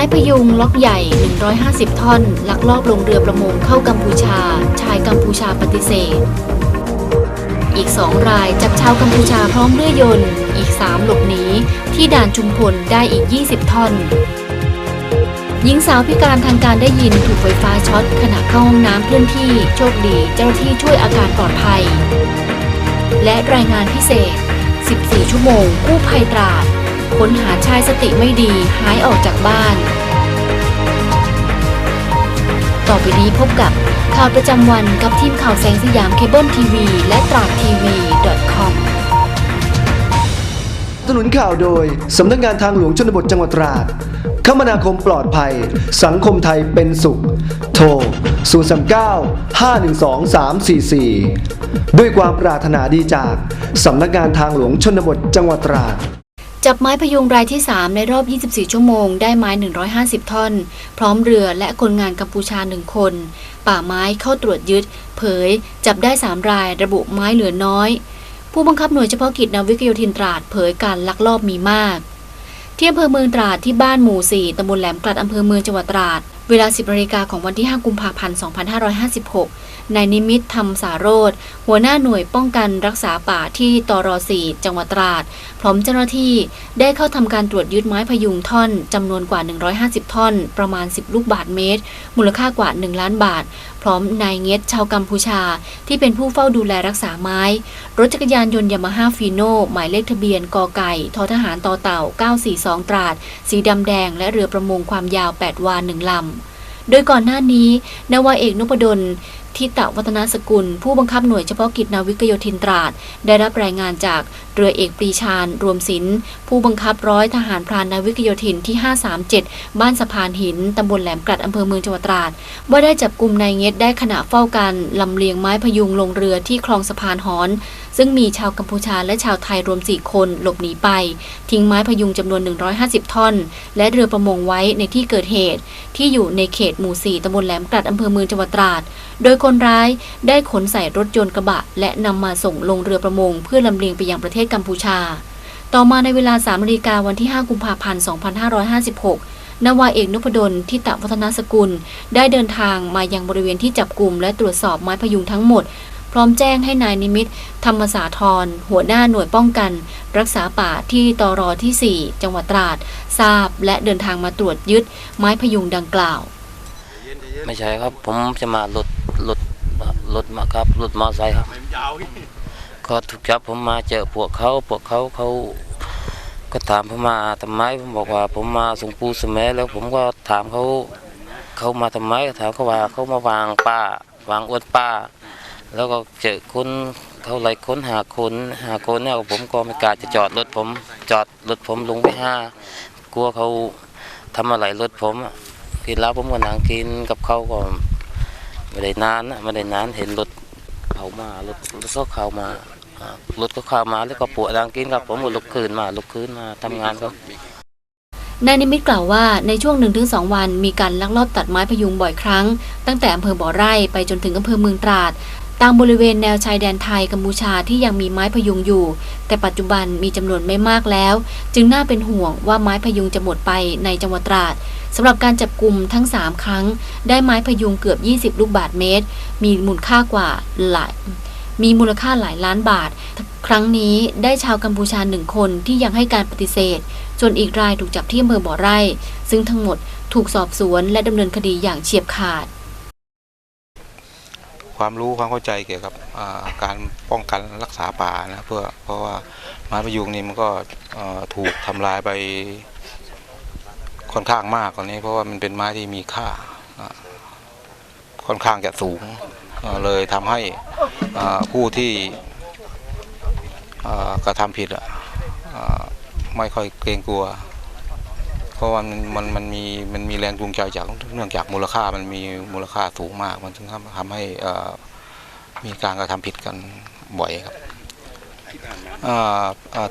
ไม้พยุงล็อกใหญ่ 150 ท่อน ลักลอบลงเรือประมงเข้ากัมพูชา ชายกัมพูชาปฏิเสธ อีก2รายจับชาวกัมพูชาพร้อมเรือยนต์ อีก3หลบหนีที่ด่านชุมพลได้อีก 20 ท่อน หญิงสาวพิการทางการได้ยินถูกไฟฟ้าช็อตขณะเข้าห้องน้ำเคลื่อนที่ โชคดีเจ้าหน้าที่ช่วยอาการปลอดภัย และรายงานพิเศษ 14 ชั่วโมงกู้ภัยตราด ค้นหาชายสติไม่ดีหายออกจากบ้าน ต่อไปนี้พบกับข่าวประจำวันกับทีมข่าวแสงสยามเคเบิลทีวีและตราดทีวี .com สนุนข่าวโดย สำนักงานทางหลวงชนบทจังหวัดตราดคมนาคมปลอดภัย สังคมไทยเป็นสุข โทร 039 512 344 ด้วยความปรารถนาดีจาก สำนักงานทางหลวงชนบทจังหวัดตราด จับไม้พยุงรายที่ 3 ในรอบ 24 ชั่วโมง ได้ไม้ 150 ท่อน พร้อมเรือและคนงานกัมพูชา 1 คน ป่าไม้เข้าตรวจยึด เผย จับได้ 3 ราย ระบุไม้เหลือน้อย ผู้บังคับหน่วยเฉพาะกิจนาวิกโยธินตราดเผยการลักลอบมีมาก ที่อำเภอเมืองตราดที่บ้านหมู่ 4ตำบลแหลมกลัดอำเภอเมืองจังหวัดตราด เวลา 10นาฬิกาของวันที่ 5 กุมภาพันธ์ 2556 นายนิมิตธรรมสาโรธหัวหน้าหน่วยป้องกันรักษาป่าที่ตร4จังหวัดตราด พร้อมเจ้าหน้าที่ได้เข้าทำการตรวจยึดไม้พยุงท่อนจำนวนกว่า 150 ท่อน ประมาณ 10 ลูกบาทเมตร มูลค่ากว่า 1 ล้านบาทพร้อมนายเง็ดชาวกัมพูชา ที่เป็นผู้เฝ้าดูแลรักษาไม้ รถจักรยานยนต์ยามาฮ่าฟีโน่หมายเลขทะเบียนกอไก่ทอทหารต่อเต่า 942 ตราด สีดำแดง และเรือประมงความยาว 8 วาหนึ่งลำโดยก่อนหน้านี้นาวาเอกนพดล ทิตะวัฒนสกุล ผู้บังคับหน่วยเฉพาะกิจนาวิกโยธินตราด ได้รับรายงานจากเรือเอกปรีชาญรวมศิลป์ผู้บังคับร้อยทหารพรานนาวิกโยธินที่ 537 บ้านสะพานหิน ตำบลแหลมกลัดอำเภอเมืองจังหวัดตราด ว่าได้จับกลุ่มนายเง็ดได้ขณะเฝ้าการลำเลียงไม้พยุงลงเรือที่คลองสะพานหอน ซึ่งมีชาวกัมพูชาและชาวไทยรวม 4 คนหลบหนีไป ทิ้งไม้พยุงจำนวน 150 ท่อน และเรือประมงไว้ในที่เกิดเหตุ ที่อยู่ในเขตหมู่ 4ตำบลแหลมกลัดอำเภอเมืองจังหวัดตราด โดยคนร้ายได้ขนใส่รถยนต์กระบะ และนำมาส่งลงเรือประมง เพื่อลำเลียงไปยังประเทศกัมพูชา ต่อมาในเวลา3นาฬิกาวันที่ 5 กุมภาพันธ์ 2556 นาวาเอกนพดลทิตะวัฒนสกุล ได้เดินทางมายังบริเวณที่จับกลุ่มและตรวจสอบไม้พยุงทั้งหมด พร้อมแจ้งให้นายนิมิต ธรรมสาธร หัวหน้าหน่วยป้องกัน รักษาป่าที่ตรที่ 4 จังหวัดตราด ทราบ และเดินทางมาตรวจยึดไม้พยุงดังกล่าว ไม่ใช่ครับ ผมจะมารถ รถรถมาครับรถมอไซค์ครับ ก็ถูกจับผมมาเจอพวกเขาพวกเขาเขาก็ถามผมมาทำไมผมบอกว่า ผมมาส่งปูสแมัแล้วผมก็ถามเขาเขามาทำไมถามเขาว่าเขามาวางป้าวางอวดป้า แล้วก็เจอคนเขาไล่ค้นหาคนหาคนเนี่ยผมก็ไม่กล้าจะจอดรถผม จอดรถผมลงไปห้ากลัวเขาทำอะไรรถผมอะกินแล้วผมก็นั่งกินกับเขาก็ ไม่ได้นานนะไม่ได้นานเห็นรถเขามารถรถก็เข้ามารถก็เข้ามาแล้วก็ปวดดังกินครับผมลุกคืนมาลุกคืนมาทำงานครับนายนิมิตกล่าวว่าในช่วง 1-2 วันมีการลักลอบตัดไม้พยุงบ่อยครั้ง ตั้งแต่อำเภอบ่อไร่ไปจนถึงอำเภอเมืองตราด ตามบริเวณแนวชายแดนไทยกัมพูชาที่ยังมีไม้พยุงอยู่ แต่ปัจจุบันมีจำนวนไม่มากแล้ว จึงน่าเป็นห่วงว่าไม้พยุงจะหมดไปในจังหวัดตราดสำหรับการจับกลุ่มทั้ง 3 ครั้ง ได้ไม้พยุงเกือบ 20 ลูกบาทเมตร มีมูลค่ากว่าหลายมีมูลค่าหลายล้านบาท ครั้งนี้ได้ชาวกัมพูชาหนึ่งคนที่ยังให้การปฏิเสธส่วนอีกรายถูกจับที่อำเภอบ่อไร่ ซึ่งทั้งหมดถูกสอบสวนและดำเนินคดีอย่างเฉียบขาด ความรู้ความเข้าใจเกี่ยวกับการป้องกันรักษาป่านะเพื่อเพราะว่าไม้พยุงนี่มันก็ถูกทำลายไปค่อนข้างมากตอนนี้ เพราะว่ามันเป็นไม้ที่มีค่าค่อนข้างจะสูงเลยทำให้ผู้ที่กระทำผิดไม่ค่อยเกรงกลัว เพราะว่ามันมันมันมีมันมีแรงจูงใจจากเนื่องจากมูลค่ามันมีมูลค่าสูงมาก มันถึงทำทำให้เอ่อมีการกระทำผิดกันบ่อยครับ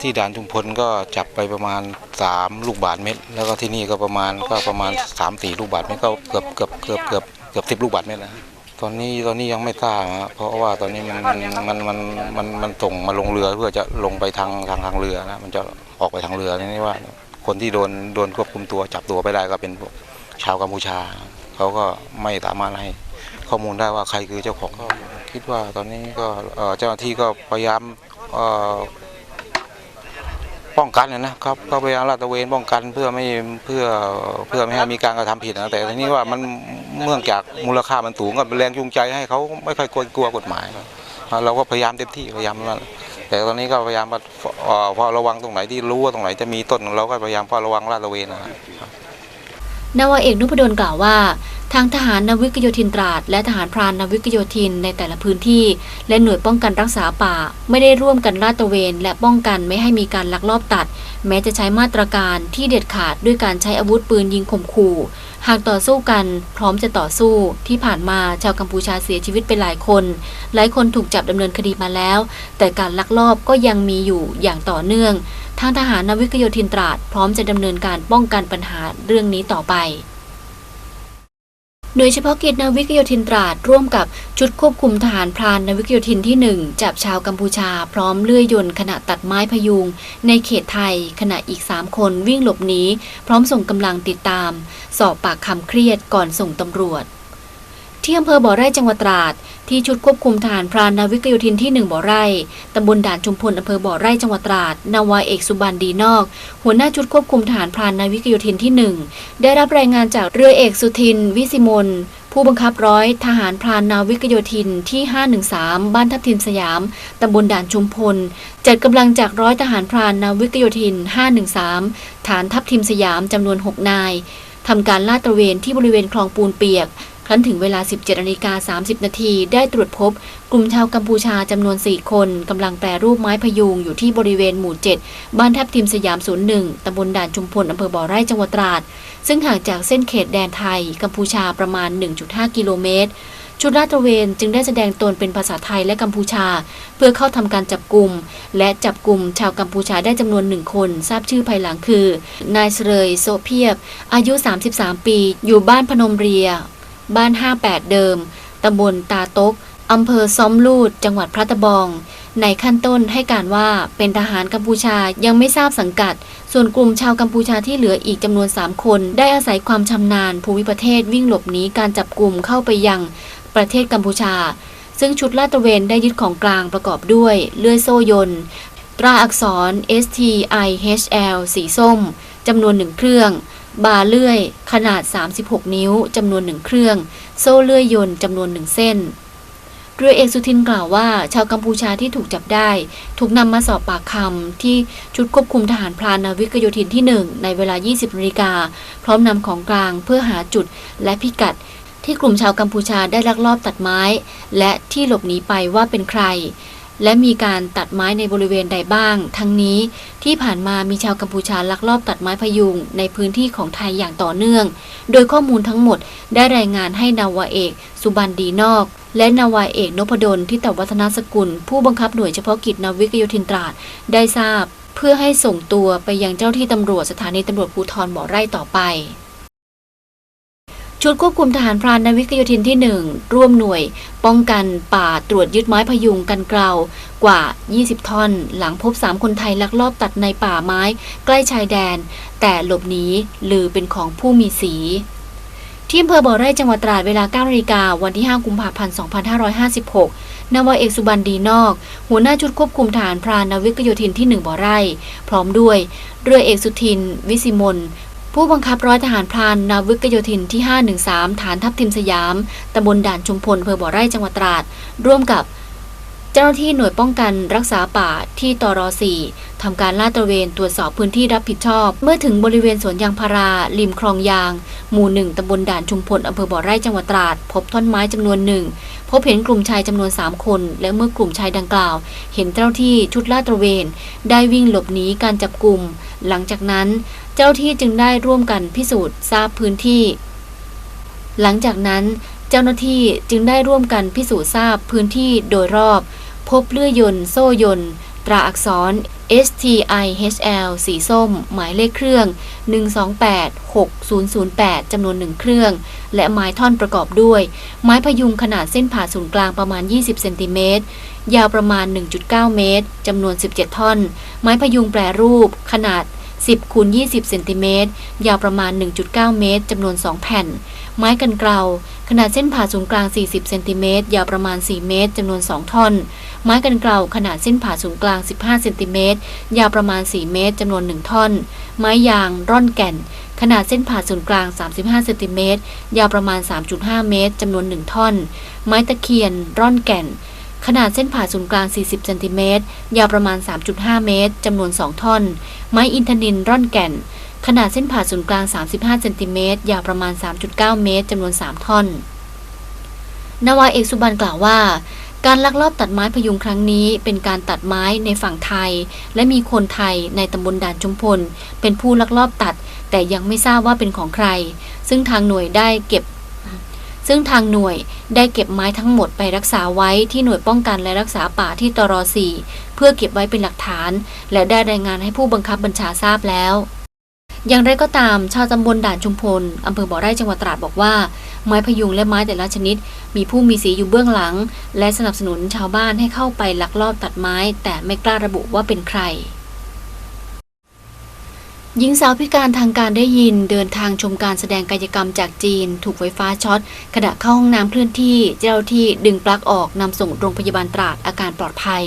ที่ด่านชุมพลก็จับไปประมาณ 3 ลูกบาทเม็ดแล้วก็ที่นี่ก็ประมาณก็ประมาณ 3 4 ลูกบาทเม็ดก็เกือบเกือบเกือบเกือบเกือบสิบลูกบาทเม็ดแล้วตอนนี้ตอนนี้ยังไม่ทราบเพราะว่าตอนนี้มันมันมันมันมันส่งมาลงเรือเพื่อจะลงไปทางทางทางเรือนะมันจะออกไปทางเรือนี่ว่า คนที่โดนโดนควบคุมตัวจับตัวไปได้ก็เป็นพวกชาวกัมพูชา เขาก็ไม่สามารถให้ข้อมูลได้ว่าใครคือเจ้าของก็คิดว่าตอนนี้ก็เจ้าหน้าที่ก็พยายามป้องกันนะครับก็พยายามลาดตระเวนป้องกันเพื่อไม่เพื่อเพื่อไม่ให้มีการกระทำผิดนะแต่ทีนี้ว่ามันเมื่องจากมูลค่ามันสูงก็เป็นแรงจูงใจให้เขาไม่ค่อยกลัวกฎหมาย เราก็พยายามเต็มที่พยายามนั่น แต่ตอนนี้ก็พยายามว่าเอ่อเฝ้าระวังตรงไหนที่รู้ว่าตรงไหนจะมีต้นเราก็พยายามเฝ้าระวังลาดตระเวนนะครับนาวาเอกนุพดลกล่าวว่า ทางทหารนาวิกโยธินตราด และทหารพรานนาวิกโยธินในแต่ละพื้นที่ และหน่วยป้องกันรักษาป่า ไม่ได้ร่วมกันลาดตระเวน และป้องกันไม่ให้มีการลักลอบตัด แม้จะใช้มาตรการที่เด็ดขาดด้วยการใช้อาวุธปืนยิงข่มขู่ หากต่อสู้กันพร้อมจะต่อสู้ที่ผ่านมาชาวกัมพูชาเสียชีวิตไปหลายคน หลายคนถูกจับดำเนินคดีมาแล้ว แต่การลักลอบก็ยังมีอยู่อย่างต่อเนื่อง ทางทหารนาวิกโยธินตราดพร้อมจะดำเนินการป้องกันปัญหาเรื่องนี้ต่อไป โดยเฉพาะกิจนาวิกโยธินตราดร่วมกับชุดควบคุมทหารพรานนาวิกโยธินที่ 1 จับชาวกัมพูชา พร้อมเลื่อยยนต์ขณะตัดไม้พยุง ในเขตไทย ขณะอีก 3 คนวิ่งหลบหนีพร้อมส่งกำลังติดตาม สอบปากคำเครียดก่อนส่งตำรวจ ที่อำเภอบ่อไร่จังหวัดตราด ที่ชุดควบคุมทหารพรานนาวิกโยธินที่ 1 บ่อไร่ตำบลด่านชุมพลอำเภอบ่อไร่จังหวัดตราดนาวาเอกสุบันดีนอก หัวหน้าชุดควบคุมทหารพรานนาวิกโยธินที่ 1 ได้รับรายงานจากเรือเอกสุทิน วิสิมลผู้บังคับร้อยทหารพรานนาวิกโยธินที่ 513 บ้านทับทิมสยาม ตำบลด่านชุมพล จัดกำลังจากร้อยทหารพรานนาวิกโยธิน 513 ฐานทับทิมสยามจำนวน 6 นายทำการลาดตระเวนที่บริเวณคลองปูนเปียก ครั้นถึงเวลา 17นาฬิกา30 นาทีได้ตรวจพบ กลุ่มชาวกัมพูชาจำนวน 4 คนกำลังแปรรูปไม้พยุงอยู่ที่บริเวณหมู่ 7 บ้านทับทิมสยาม 01ตำบลด่านชุมพลอำเภอบ่อไร่จังหวัดตราด ซึ่งห่างจากเส้นเขตแดนไทย กัมพูชาประมาณ 1.5 กิโลเมตรชุดลาดตระเวนจึงได้แสดงตนเป็นภาษาไทยและกัมพูชา เพื่อเข้าทำการจับกลุ่ม และจับกลุ่มชาวกัมพูชาได้จำนวนหนึ่งคน ทราบชื่อภายหลังคือ นายเสรยโซเพียบ อายุ 33 ปี อยู่บ้านพนมเรีย บ้าน 58 เดิม ตำบลตาตก อำเภอซ้อมลูด จังหวัดพระตะบอง ในขั้นต้นให้การว่าเป็นทหารกัมพูชายังไม่ทราบสังกัด ส่วนกลุ่มชาวกัมพูชาที่เหลืออีกจำนวน 3 คน ได้อาศัยความชำนาญภูมิประเทศวิ่งหลบหนีการจับกลุ่มเข้าไปยังประเทศกัมพูชา ซึ่งชุดลาดตระเวนได้ยึดของกลางประกอบด้วย เลื่อยโซ่ยนตราอักษร S T I H L สีส้มจำนวนหนึ่งเครื่อง บาเลื่อย ขนาด 36 นิ้วจำนวนหนึ่งเครื่อง โซ่เลื่อยยนต์จำนวนหนึ่งเส้นเรือเอกสุทินกล่าวว่า ชาวกัมพูชาที่ถูกจับได้ ถูกนำมาสอบปากคำที่ชุดควบคุมทหารพรานนาวิกโยธินที่ 1 ในเวลา 20นาฬิกา พร้อมนำของกลางเพื่อหาจุดและพิกัด ที่กลุ่มชาวกัมพูชาได้ลักลอบตัดไม้ และที่หลบหนีไปว่าเป็นใคร และมีการตัดไม้ในบริเวณใดบ้าง ทั้งนี้ที่ผ่านมามีชาวกัมพูชาลักลอบตัดไม้พยุงในพื้นที่ของไทยอย่างต่อเนื่อง โดยข้อมูลทั้งหมดได้รายงานให้นาวาเอก สุบันดีนอก และนาวาเอกนพดลที่ตวัฒนสกุล ผู้บังคับหน่วยเฉพาะกิจนาวิกโยธินตราดได้ทราบ เพื่อให้ส่งตัวไปยังเจ้าที่ตำรวจสถานีตำรวจภูธรบ่อไร่ต่อไป ชุดควบคุมทหารพรานนาวิกโยธินที่ 1 ร่วมหน่วย ป้องกันป่าตรวจยึดไม้พยุงกันเกลากว่า 20 ท่อน หลังพบ 3 คนไทยลักลอบตัดในป่าไม้ ใกล้ชายแดน แต่หลบหนีหรือเป็นของผู้มีสีที่อำเภอบ่อไร่จังหวัดตราดเวลา9นาฬิกาวันที่ 5 กุมภาพันธ์ 2556 นาวาเอกสุบันดีนอก หัวหน้าชุดควบคุมทหารพรานนาวิกโยธินที่ 1 บ่อไร่ พร้อมด้วย เรือเอกสุทิน วิสิมล ผู้บังคับร้อยทหารพรานนาวิกโยธินที่ 513 ฐานทัพทิมสยาม ตำบลด่านชุมพลอำเภอบ่อไร่จังหวัดตราด ร่วมกับเจ้าหน้าที่หน่วยป้องกันรักษาป่าที่ตร4ทำการลาดตระเวนตรวจสอบพื้นที่รับผิดชอบ เมื่อถึงบริเวณสวนยางพาราริมคลองยาง หมู่หนึ่งตำบลด่านชุมพลอำเภอบ่อไร่จังหวัดตราด พบท่อนไม้จำนวนหนึ่งพบเห็นกลุ่มชายจำนวน 3 คน และเมื่อกลุ่มชายดังกล่าว เห็นเจ้าหน้าที่ชุดลาดตระเวน ได้วิ่งหลบหนีการจับกลุ่ม หลังจากนั้น เจ้าที่จึงได้ร่วมกันพิสูจน์ทราบพื้นที่ หลังจากนั้นเจ้าหน้าที่จึงได้ร่วมกันพิสูจน์ทราบพื้นที่โดยรอบ พบเลื่อยยนต์โซ่ยนต์ ตราอักษร S T I H L สีส้ม หมายเลขเครื่อง 1286008 จำนวนหนึ่งเครื่อง และไม้ท่อนประกอบด้วย ไม้พยุงขนาดเส้นผ่าศูนย์กลางประมาณ 20 เซนติเมตร ยาวประมาณ 1.9 เมตร จำนวน 17 ท่อน ไม้พยุงแปรรูปขนาด 10คูณ20เซนติเมตรยาวประมาณ 1.9 เมตรจำนวน 2 แผ่น ไม้กันเกลาขนาดเส้นผ่าศูนย์กลาง 40เซนติเมตรยาวประมาณ 4 เมตรจำนวน 2 ท่อน ไม้กันเกลาขนาดเส้นผ่าศูนย์กลาง 15เซนติเมตรยาวประมาณ 4 เมตรจำนวน 1 ท่อน ไม้ยางร่อนแก่น ขนาดเส้นผ่าศูนย์กลาง 35เซนติเมตรยาวประมาณ 3.5 เมตรจำนวน 1 ท่อน ไม้ตะเคียนร่อนแก่น ขนาดเส้นผ่าศูนย์กลาง 40 เซนติเมตร ยาวประมาณ 3.5 เมตร จำนวน 2 ท่อน ไม้อินทนินร่อนแก่น ขนาดเส้นผ่าศูนย์กลาง 35 เซนติเมตร ยาวประมาณ 3.9 เมตร จำนวน 3 ท่อน นาวาเอกสุบันกล่าวว่า การลักลอบตัดไม้พยุงครั้งนี้ เป็นการตัดไม้ในฝั่งไทย และมีคนไทยในตำบลด่านชุมพล เป็นผู้ลักลอบตัด แต่ยังไม่ทราบว่าเป็นของใคร ซึ่งทางหน่วยได้เก็บ ซึ่งทางหน่วยได้เก็บไม้ทั้งหมดไปรักษาไว้ที่หน่วยป้องกันและรักษาป่าที่ตร4เพื่อเก็บไว้เป็นหลักฐาน และได้รายงานให้ผู้บังคับบัญชาทราบแล้วอย่างไรก็ตาม ชาวตำบลด่านชุมพล อำเภอบ่อไร่จังหวัดตราดบอกว่า ไม้พยุงและไม้แต่ละชนิด มีผู้มีสีอยู่เบื้องหลัง และสนับสนุนชาวบ้านให้เข้าไปลักลอบตัดไม้ แต่ไม่กล้าระบุว่าเป็นใคร หญิงสาวพิการทางการได้ยินเดินทางชมการแสดงกายกรรมจากจีน ถูกไฟฟ้าช็อต ขณะเข้าห้องน้ำเคลื่อนที่เจ้าหน้าที่ดึงปลั๊กออกนำส่งโรงพยาบาลตราดอาการปลอดภัย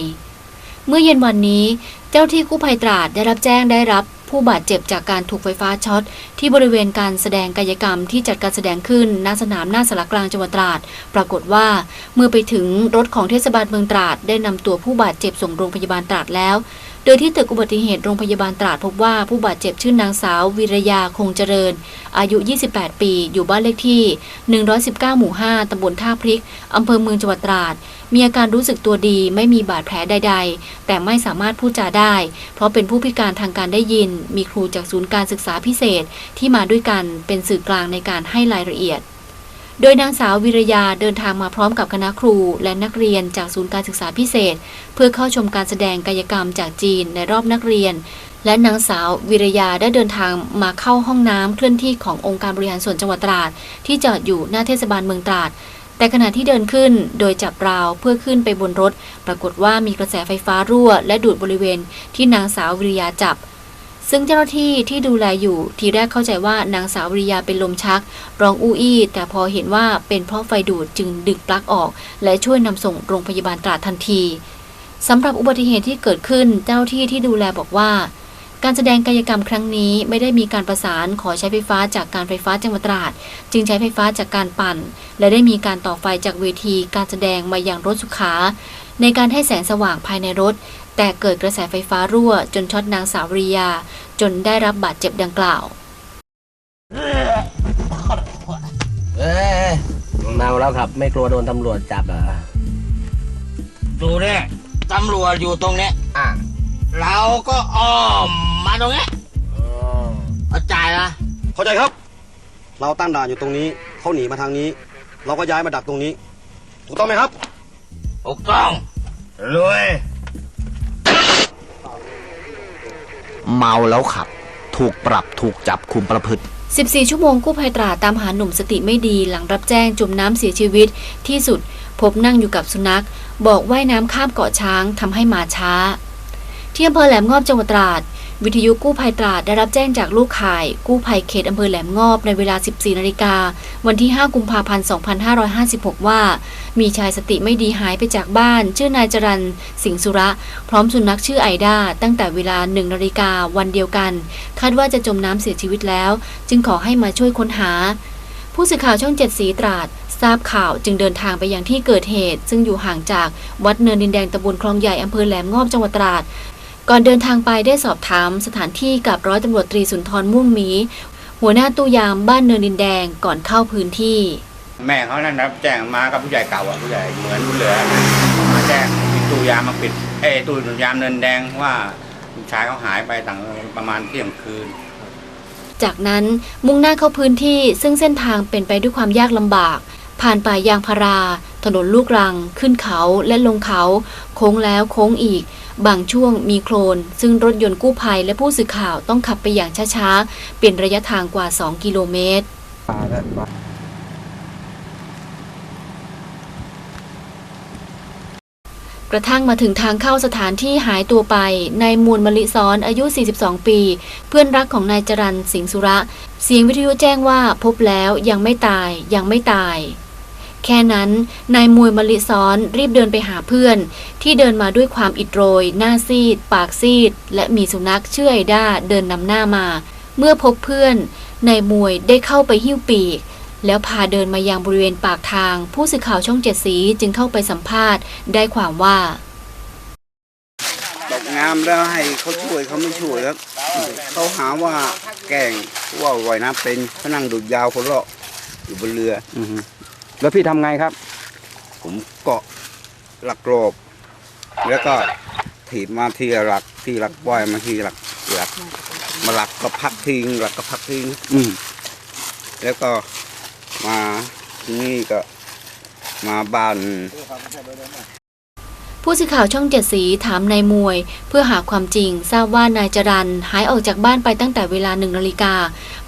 เมื่อเย็นวันนี้ เจ้าที่กู้ภัยตราดได้รับแจ้งได้รับผู้บาดเจ็บจากการถูกไฟฟ้าช็อต ที่บริเวณการแสดงกายกรรมที่จัดการแสดงขึ้นณสนามหน้าสารกลางจังหวัดตราด ปรากฏว่า เมื่อไปถึงรถของเทศบาลเมืองตราด ได้นำตัวผู้บาดเจ็บส่งโรงพยาบาลตราดแล้ว โดยที่ตึกอุบัติเหตุโรงพยาบาลตราดพบว่าผู้บาดเจ็บชื่อนางสาววิรยาคงเจริญ อายุ 28 ปี อยู่บ้านเลขที่ 119 หมู่ 5 ตำบลท่าพริก อำเภอเมืองจังหวัดตราด มีอาการรู้สึกตัวดีไม่มีบาดแผลใด ๆ แต่ไม่สามารถพูดจาได้เพราะเป็นผู้พิการทางการได้ยิน มีครูจากศูนย์การศึกษาพิเศษที่มาด้วยกันเป็นสื่อกลางในการให้รายละเอียดโดยนางสาววิรยาเดินทางมาพร้อมกับคณะครูและนักเรียนจากศูนย์การศึกษาพิเศษ เพื่อเข้าชมการแสดงกายกรรมจากจีนในรอบนักเรียน และนางสาววิรยาได้เดินทางมาเข้าห้องน้ำเคลื่อนที่ขององค์การบริหารส่วนจังหวัดตราด ที่จอดอยู่หน้าเทศบาลเมืองตราด แต่ขณะที่เดินขึ้นโดยจับราวเพื่อขึ้นไปบนรถ ปรากฏว่ามีกระแสไฟฟ้ารั่ว และดูดบริเวณที่นางสาววิริยาจับ ซึ่งเจ้าหน้าที่ที่ดูแลอยู่ทีแรกเข้าใจว่านางสาววิริยาเป็นลมชัก ร้องอู้อี้ แต่พอเห็นว่าเป็นเพราะไฟดูดจึงดึงปลั๊กออก และช่วยนำส่งโรงพยาบาลตราดทันทีสำหรับอุบัติเหตุที่เกิดขึ้นเจ้าหน้าที่ที่ดูแลบอกว่า การแสดงกายกรรมครั้งนี้ไม่ได้มีการประสานขอใช้ไฟฟ้าจากการไฟฟ้าจังหวัดตราด จึงใช้ไฟฟ้าจากการปั่น และได้มีการต่อไฟจากเวที การแสดงมาอย่างรถสุขา ในการให้แสงสว่างภายในรถ แต่เกิดกระแสไฟฟ้ารั่ว จนช็อตนางสาวริยา จนได้รับบาดเจ็บดังกล่าวเอ้ยเมาแล้วครับ ไม่กลัวโดนตำรวจจับเหรอดูเนี่ยตำรวจอยู่ตรงเนี้ยอะ เราก็อ้อมมาตรงเนี้ยเข้าใจนะเข้าใจครับ เราตั้งด่านอยู่ตรงนี้เขาหนีมาทางนี้ เราก็ย้ายมาดักตรงนี้ ถูกต้องไหมครับถูกต้องรวยเมาแล้วขับ ถูกปรับถูกจับคุมประพฤติ 14 ชั่วโมงกู้ภัยตราดตามหาหนุ่มสติไม่ดีหลังรับแจ้งจมน้ำเสียชีวิตที่สุด พบนั่งอยู่กับสุนัข บอกว่ายน้ำข้ามเกาะช้างทำให้มาช้า ที่อำเภอแหลมงอบจังหวัดตราด วิทยุกู้ภัยตราดได้รับแจ้งจากลูกข่าย กู้ภัยเขตอำเภอแหลมงอบในเวลา 14 นาฬิกา วันที่ 5 กุมภาพันธ์ 2556 ว่า มีชายสติไม่ดีหายไปจากบ้าน ชื่อนายจรันสิงห์สุระ พร้อมสุนัขชื่อไอดาตั้งแต่เวลา 1 นาฬิกาวันเดียวกัน คาดว่าจะจมน้ำเสียชีวิตแล้ว จึงขอให้มาช่วยค้นหา ผู้สื่อข่าวช่องเจ็ดสีตราดทราบข่าวจึงเดินทางไปยังที่เกิดเหตุ ซึ่งอยู่ห่างจากวัดเนินดินแดงตำบลคลองใหญ่อำเภอแหลมงอบจังหวัดตราด ก่อนเดินทางไปได้สอบถามสถานที่กับร้อยตำรวจตรีสุนทรม่วงหมี หัวหน้าตู้ยามบ้านเนินดินแดงก่อนเข้าพื้นที่ แม่เขานั่นรับแจ้งมากับผู้ใหญ่เก่าอะผู้ใหญ่เหมือนผู้เหลือนะมาแจ้งปิดตู้ยามมาปิดเอ้ยตู้ยามเนินแดงว่าลูกชายเขาหายไปต่างประมาณเที่ยงคืน จากนั้นมุ่งหน้าเข้าพื้นที่ซึ่งเส้นทางเป็นไปด้วยความยากลำบาก ผ่านป่ายางพารา ถนนลูกรัง ขึ้นเขาและลงเขา โค้งแล้วโค้งอีก บางช่วงมีโคลน ซึ่งรถยนต์กู้ภัยและผู้สื่อข่าวต้องขับไปอย่างช้าๆ เป็นระยะทางกว่า 2 กิโลเมตรกระทั่งมาถึงทางเข้าสถานที่หายตัวไป นายมูลมลิซ้อนอายุ 42 ปี เพื่อนรักของนายจรันสิงสุระ เสียงวิทยุแจ้งว่าพบแล้วยังไม่ตายยังไม่ตาย แค่นั้น นายมวยมะลิซ้อนรีบเดินไปหาเพื่อน ที่เดินมาด้วยความอิดโรย หน้าซีด ปากซีด และมีสุนัขเชื่อไอด้าเดินนำหน้ามา เมื่อพบเพื่อน นายมวยได้เข้าไปหิ้วปีก แล้วพาเดินมายังบริเวณปากทาง ผู้สื่อข่าวช่องเจ็ดสีจึงเข้าไปสัมภาษณ์ได้ความว่าตกงามแล้วให้เขาช่วยเขาไม่ช่วยครับเขาหาว่าแกล้งว่าว่ายน้ำเป็นเขานั่งดูดยาวคนเลาะอยู่บนเรือ แล้วพี่ทำไงครับ ผมเกาะหลักรอบแล้วก็ถีบมาทีละหลักที่หลักว่ายมาทีหลักหลักมาหลักก็พักทิ้งหลักก็พักทิ้งอืมแล้วก็มาที่นี่ก็มาบ้าน ผู้สื่อข่าวช่องเจ็ดสีถามนายมวย เพื่อหาความจริงทราบว่านายจรันหายออกจากบ้านไปตั้งแต่เวลาหนึ่งนาฬิกา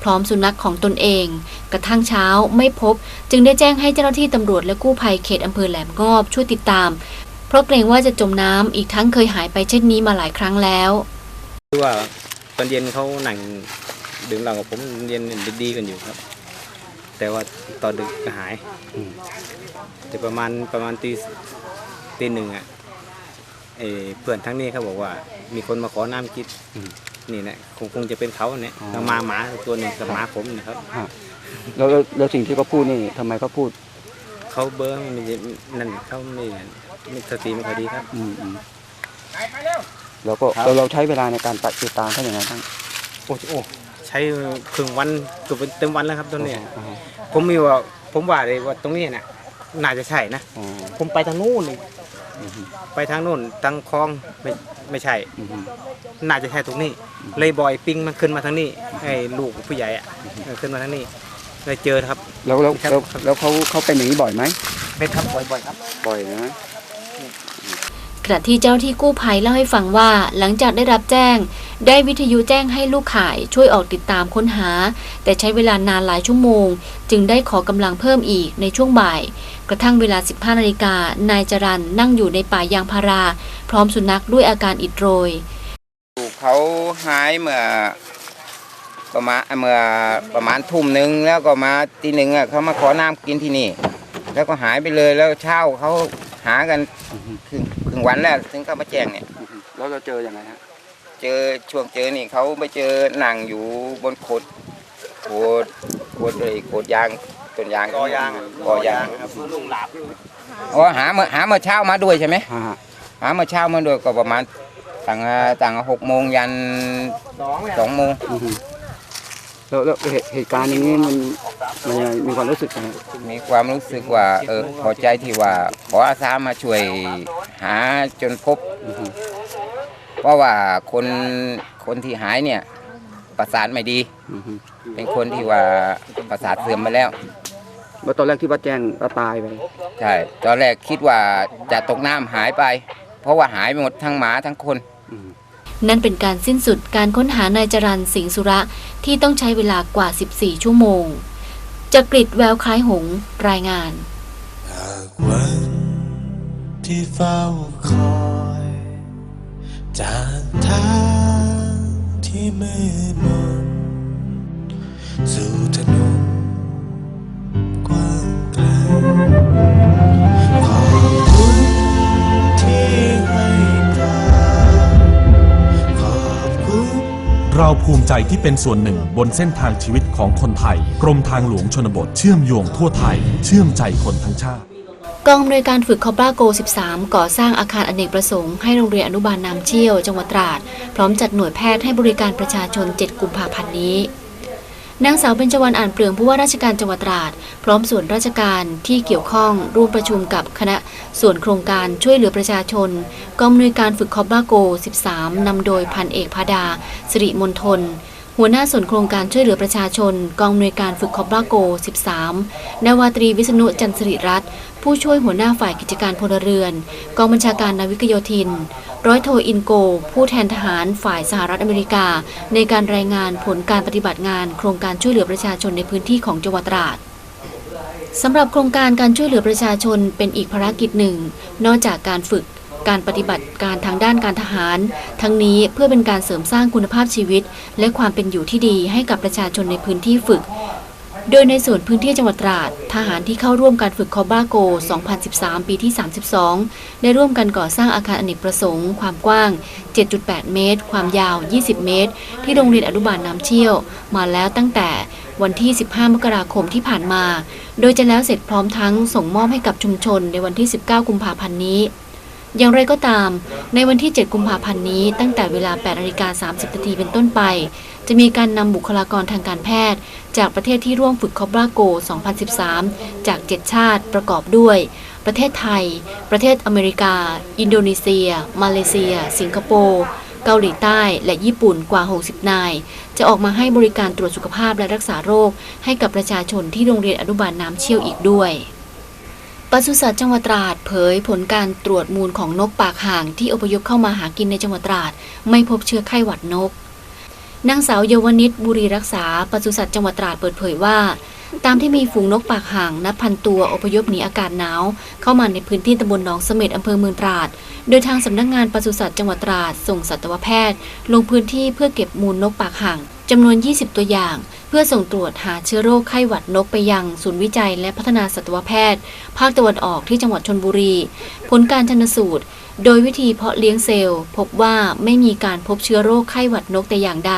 พร้อมสุนัขของตนเอง กระทั่งเช้าไม่พบ จึงได้แจ้งให้เจ้าหน้าที่ตำรวจและกู้ภัยเขตอำเภอแหลมงอบช่วยติดตาม เพราะเกรงว่าจะจมน้ำอีกทั้งเคยหายไปเช่นนี้มาหลายครั้งแล้วคือว่าตอนเย็นเขาหนังดื่มเหล้ากับผมเย็นดีๆกันอยู่ครับ แต่ว่าตอนดึกก็หายแต่ประมาณประมาณตีตีหนึ่งอะ ไอ้เพื่อนทั้งนี้เขาบอกว่า มีคนมาขอน้ำกินนี่แหละคงคงจะเป็นเขาเนี่ยแล้วมาหมาตัวหนึ่งกับหมาผมเนะครับแล้วแล้วสิ่งที่เขาพูดนี่ทำไมเขาพูด เขาเบอร์ไม่ได้นั่นเขาไม่ไม่สติไม่ค่อยดีครับ อืมอืมแล้วก็เราเราใช้เวลาในการติดตามเขาอย่างไรบ้างโอ้โหใช้ครึ่งวันเกือบเต็มวันแล้วครับตอนเนี้ยอ๋อผมมีว่าผมว่าเลยว่าตรงนี้น่ะน่าจะใช่นะอ๋อผมไปทางนู้นนี่อืม ไปทางนู้นทางคลองไม่ไม่ใช่อืมน่าจะใช่ตรงนี้ เลยบอยปิงมันขึ้นมาทางนี้ไอ้ลูกผู้ใหญ่อะเออขึ้นมาทางนี้เลยเจอครับ แล้วแล้วครับแล้วแล้วเขาเขาเป็นอย่างนี้บ่อยไหมเป็นครับบ่อยๆครับ บ่อยนะขณะที่เจ้าหน้าที่กู้ภัยเล่าให้ฟังว่าหลังจากได้รับแจ้ง ได้วิทยุแจ้งให้ลูกข่ายช่วยออกติดตามค้นหา แต่ใช้เวลานานหลายชั่วโมง จึงได้ขอกำลังเพิ่มอีกในช่วงบ่าย กระทั่งเวลา 15นาฬิกานายจรันนั่งอยู่ในป่ายางพารา พร้อมสุนัขด้วยอาการอิดโรยเขาหายเมื่อประมาณเมื่อประมาณทุ่มหนึ่งแล้วก็มาตีหนึ่งอะเขามาขอน้ำกินที่นี่ แล้วก็หายไปเลยแล้วเช้าเขาหากันครึ่งครึ่งวันแล้วถึงเขามาแจ้งเนี่ยแล้วเราเจออย่างไรฮะ เจอช่วงเจอนี่เขาไปเจอหนังอยู่บนโขดโขดโขดเลยโขดยางต้นยางกอยางกอยางครับลุงหลับอ๋อหาเมื่อหาเมื่อเช้ามาด้วยใช่ไหมอ่าหาเมื่อเช้ามาด้วยก็ประมาณต่างต่างหกโมงยันสองโมงอืมแล้วแล้วเหตุเหตุการณ์อย่างนี้มันมันยังไงมีความรู้สึกยังไงมีความรู้สึกว่าเออพอใจที่ว่าขออาสามาช่วยหาจนพบอือฮึ เพราะว่าคนคนที่หายเนี่ยประสาทไม่ดี อือฮึเป็นคนที่ว่าประสาทเสื่อมมาแล้วแล้วตอนแรกที่ว่าแจ้งว่าตายไป ใช่ ตอนแรกคิดว่าจะตกน้ำหายไป เพราะว่าหายไปหมดทั้งหมาทั้งคนอืมนั่นเป็นการสิ้นสุดการค้นหานายจรันสิงห์สุระ ที่ต้องใช้เวลากว่า 14 ชั่วโมงจากกริดแววคล้ายหงส์รายงานวันที่เฝ้าคอย จากทางที่มืดมนสู่ถนนกว้างไกลขอบคุณที่ให้ทางขอบคุณเราภูมิใจที่เป็นส่วนหนึ่งบนเส้นทางชีวิตของคนไทย กรมทางหลวงชนบทเชื่อมโยงทั่วไทย เชื่อมใจคนทั้งชาติ กองอำนวยการฝึกคอบราโก 13 ก่อสร้างอาคารอเนกประสงค์ให้โรงเรียนอนุบาลน้ำเชี่ยว จังหวัดตราด พร้อมจัดหน่วยแพทย์ให้บริการประชาชน 7 กุมภาพันธ์นี้ นางสาวเบญจวรรณอ่านเปลืองผู้ว่าราชการจังหวัดตราด พร้อมส่วนราชการที่เกี่ยวข้องร่วมประชุมกับคณะส่วนโครงการช่วยเหลือประชาชน กองอำนวยการฝึกคอบราโก 13 นำโดยพันเอกพาดาสิริมนทน หัวหน้าส่วนโครงการช่วยเหลือประชาชน กองอำนวยการฝึกคอบราโก 13 นาวาตรีวิษณุจันทริรัตน์ผู้ช่วยหัวหน้าฝ่ายกิจการพลเรือน กองบัญชาการนาวิกโยธิน ร้อยโทอินโก ผู้แทนทหารฝ่ายสหรัฐอเมริกา ในการรายงานผลการปฏิบัติงาน โครงการช่วยเหลือประชาชนในพื้นที่ของจังหวัดตราดสำหรับโครงการการช่วยเหลือประชาชนเป็นอีกภารกิจหนึ่ง นอกจากการฝึก การปฏิบัติการทางด้านการทหาร ทั้งนี้เพื่อเป็นการเสริมสร้างคุณภาพชีวิต และความเป็นอยู่ที่ดีให้กับประชาชนในพื้นที่ฝึก โดยในส่วนพื้นที่จังหวัดตราด ทหารที่เข้าร่วมการฝึกคอบาโก 2013 ปีที่ 32 ได้ร่วมกันก่อสร้างอาคารอเนกประสงค์ ความกว้าง 7.8 เมตร ความยาว 20 เมตร ที่โรงเรียนอนุบาลน้ำเชี่ยว มาแล้วตั้งแต่วันที่ 15 มกราคมที่ผ่านมา โดยจะแล้วเสร็จพร้อมทั้งส่งมอบให้กับชุมชนในวันที่ 19 กุมภาพันธ์นี้ อย่างไรก็ตาม ในวันที่ 7 กุมภาพันธ์นี้ ตั้งแต่เวลา8นาฬิกา30นาทีเป็นต้นไป จะมีการนำบุคลากรทางการแพทย์ จากประเทศที่ร่วมฝึกคอบราโก 2013 จาก 7 ชาติประกอบด้วย ประเทศไทย ประเทศอเมริกา อินโดนีเซีย มาเลเซีย สิงคโปร์เกาหลีใต้และญี่ปุ่นกว่า 60 นาย จะออกมาให้บริการตรวจสุขภาพและรักษาโรค ให้กับประชาชนที่โรงเรียนอนุบาลน้ำเชี่ยวอีกด้วย ปศุสัตว์จังหวัดตราดเผยผลการตรวจมูลของนกปากห่างที่อพยพเข้ามาหากินในจังหวัดตราด ไม่พบเชื้อไข้หวัดนก นางสาวเยาวนิตบุรีรักษาปศุสัตว์จังหวัดตราดเปิดเผยว่า ตามที่มีฝูงนกปากห่างนับพันตัวอพยพหนีอากาศหนาวเข้ามาในพื้นที่ตำบลหนองเสม็ดอำเภอเมืองตราด โดยทางสำนักงานปศุสัตว์จังหวัดตราดส่งสัตวแพทย์ ลงพื้นที่เพื่อเก็บมูลนกปากห่าง จำนวน 20 ตัวอย่าง เพื่อส่งตรวจหาเชื้อโรคไข้หวัดนกไปยัง ศูนย์วิจัยและพัฒนาสัตวแพทย์ ภาคตะวันออกที่จังหวัดชนบุรี ผลการชันสูตร โดยวิธีเพาะเลี้ยงเซลล์ พบว่าไม่มีการพบเชื้อโรคไข้หวัดนกแต่อย่างใด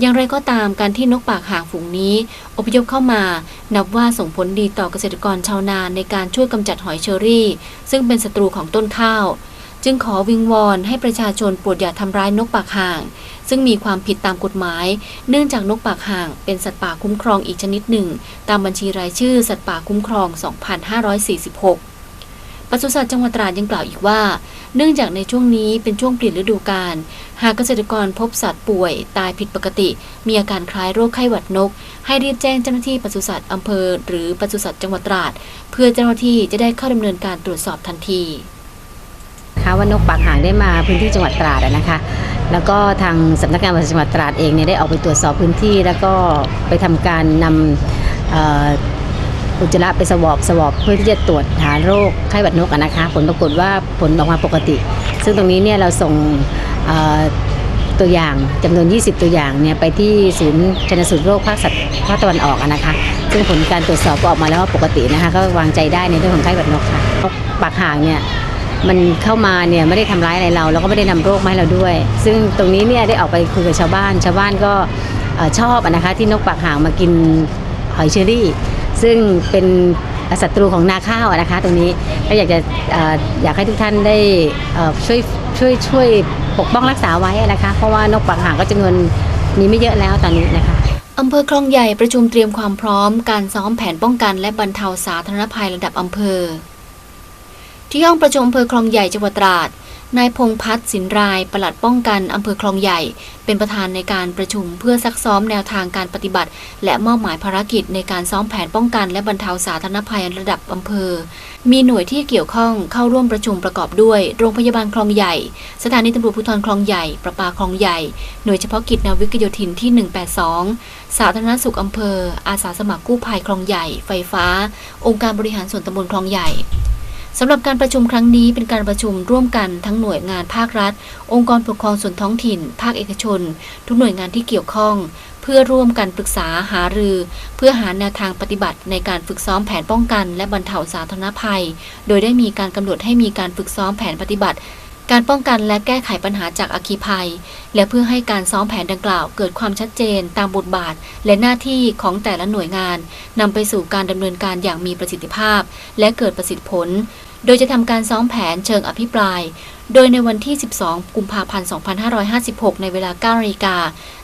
อย่างไรก็ตามการที่นกปากห่างฝูงนี้ อพยพเข้ามา นับว่าส่งผลดีต่อเกษตรกรชาวนาในการช่วยกำจัดหอยเชอรี่ ซึ่งเป็นศัตรูของต้นข้าว จึงขอวิงวอนให้ประชาชนโปรดอย่าทำร้ายนกปากห่าง ซึ่งมีความผิดตามกฎหมาย เนื่องจากนกปากห่างเป็นสัตว์ป่าคุ้มครองอีกชนิดหนึ่ง ตามบัญชีรายชื่อสัตว์ป่าคุ้มครอง 2546ปศุสัตว์จังหวัดตราดยังกล่าวอีกว่า เนื่องจากในช่วงนี้เป็นช่วงเปลี่ยนฤดูกาล หากเกษตรกรพบสัตว์ป่วย ตายผิดปกติ มีอาการคล้ายโรคไข้หวัดนก ให้รีบแจ้งเจ้าหน้าที่ปศุสัตว์อำเภอ หรือปศุสัตว์จังหวัดตราด เพื่อเจ้าหน้าที่จะได้เข้าดำเนินการตรวจสอบทันที นะคะว่านกปากห่างได้มาพื้นที่จังหวัดตราดนะคะ แล้วก็ทางสำนักงานปศุสัตว์จังหวัดตราดเองเนี่ยได้ออกไปตรวจสอบพื้นที่ แล้วก็ไปทำการนำเอ่ออุจจาระไปสวอบสวอบเพื่อที่จะตรวจหาโรคไข้หวัดนกนะคะ ผลปรากฏว่าผลออกมาปกติ ซึ่งตรงนี้เนี่ยเราส่งตัวอย่างจำนวน 20 ตัวอย่างเนี่ยไปที่ศูนย์ชนสูตรโรคภาคสัตว์ภาคตะวันออกนะคะ ซึ่งผลการตรวจสอบก็ออกมาแล้วว่าปกตินะคะ ก็วางใจได้ในเรื่องของไข้หวัดนกค่ะ ปากห่างเนี่ย มันเข้ามาเนี่ยไม่ได้ทำร้ายอะไรเรา แล้วก็ไม่ได้นำโรคมาให้เราด้วย ซึ่งตรงนี้เนี่ยได้ออกไปคุยกับชาวบ้าน ชาวบ้านก็ชอบนะคะที่นกปากห่างมากินหอยเชอรี่ ซึ่งเป็นศัตรูของนาข้าวนะคะตรงนี้ก็อยากจะอยากให้ทุกท่านได้ช่วยช่วยช่วยปกป้องรักษาไว้นะคะเพราะว่านกปากห่างก็จำนวนมีไม่เยอะแล้วตอนนี้นะคะอำเภอคลองใหญ่ประชุมเตรียมความพร้อมการซ้อมแผนป้องกันและบรรเทาสาธารณภัยระดับอำเภอ ที่ห้องประชุมอำเภอคลองใหญ่จังหวัดตราด นายพงพัฒน์สินราย ปลัดป้องกันอำเภอคลองใหญ่ เป็นประธานในการประชุมเพื่อซักซ้อมแนวทางการปฏิบัติ และมอบหมายภารกิจในการซ้อมแผนป้องกัน และบรรเทาสาธารณภัยระดับอำเภอ มีหน่วยที่เกี่ยวข้องเข้าร่วมประชุมประกอบด้วย โรงพยาบาลคลองใหญ่ สถานีตำรวจภูธรคลองใหญ่ ประปาคลองใหญ่ หน่วยเฉพาะกิจนาวิกโยธินที่ 182 สาธารณสุขอำเภอ อาสาสมัครกู้ภัยคลองใหญ่ ไฟฟ้า องค์การบริหารส่วนตำบลคลองใหญ่ สำหรับการประชุมครั้งนี้เป็นการประชุมร่วมกันทั้งหน่วยงานภาครัฐ องค์กรปกครองส่วนท้องถิ่น ภาคเอกชน ทุกหน่วยงานที่เกี่ยวข้อง เพื่อร่วมกันปรึกษาหารือ เพื่อหาแนวทางปฏิบัติในการฝึกซ้อมแผนป้องกัน และบรรเทาสาธารณภัย โดยได้มีการกำหนดให้มีการฝึกซ้อมแผนปฏิบัติการป้องกันและแก้ไขปัญหาจากอัคคีภัย และเพื่อให้การซ้อมแผนดังกล่าวเกิดความชัดเจนตามบทบาท และหน้าที่ของแต่ละหน่วยงานนำไปสู่การดำเนินการอย่างมีประสิทธิภาพ และเกิดประสิทธิผล โดยจะทำการซ้อมแผนเชิงอภิปราย โดยในวันที่ 12 กุมภาพันธ์ 2556 ในเวลา9นาฬิกา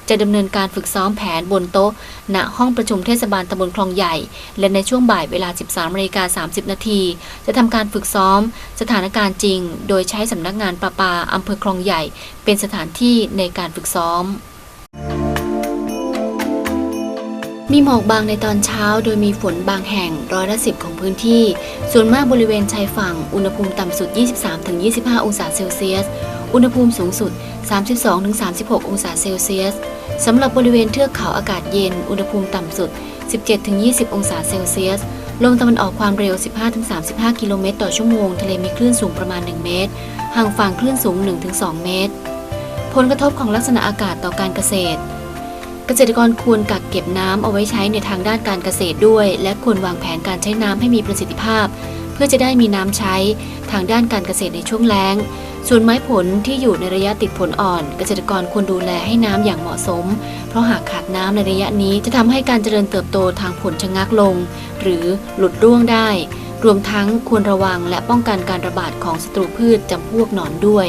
จะดำเนินการฝึกซ้อมแผนบนโต๊ะ ณ ห้องประชุมเทศบาลตำบลคลองใหญ่ และในช่วงบ่ายเวลา 13นาฬิกา30 นาที จะทำการฝึกซ้อม สถานการณ์จริง โดยใช้สำนักงานประปาอำเภอคลองใหญ่ เป็นสถานที่ในการฝึกซ้อม มีหมอกบางในตอนเช้า โดยมีฝนบางแห่งร้อยละสิบของพื้นที่ ส่วนมากบริเวณชายฝั่ง อุณหภูมิต่ำสุด 23-25 องศาเซลเซียส อุณหภูมิสูงสุด 32-36 องศาเซลเซียส สำหรับบริเวณเทือกเขาอากาศเย็น อุณหภูมิต่ำสุด 17-20 องศาเซลเซียส ลมตะวันออกความเร็ว 15-35 กิโลเมตรต่อชั่วโมง ทะเลมีคลื่นสูงประมาณ 1 เมตร ห่างฝั่งคลื่นสูง 1-2 เมตร ผลกระทบของลักษณะอากาศต่อการเกษตร เกษตรกรควรกักเก็บน้ำเอาไว้ใช้ในทางด้านการเกษตรด้วย และควรวางแผนการใช้น้ำให้มีประสิทธิภาพ เพื่อจะได้มีน้ำใช้ทางด้านการเกษตรในช่วงแล้ง ส่วนไม้ผลที่อยู่ในระยะติดผลอ่อน เกษตรกรควรดูแลให้น้ำอย่างเหมาะสม เพราะหากขาดน้ำในระยะนี้จะทำให้การเจริญเติบโตทางผลชะงักลง หรือหลุดร่วงได้ รวมทั้งควรระวังและป้องกันการระบาดของศัตรูพืชจำพวกหนอนด้วย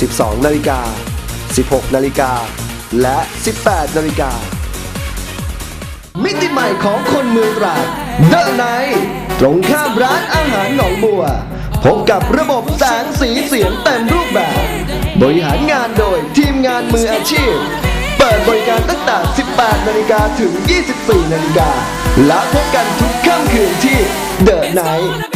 12 นาฬิกา 16 นาฬิกา และ 18 นาฬิกา มิติใหม่ของคนเมืองตราดเดอะไนตรงข้ามร้านอาหารหนองบัว พบกับระบบแสงสีเสียงเต็มรูปแบบ บริหารงานโดยทีมงานมืออาชีพ เปิดบริการตั้งแต่ 18 นาฬิกาถึง 24 นาฬิกา และพบกันทุกค่ำคืนที่เดอะไน Thank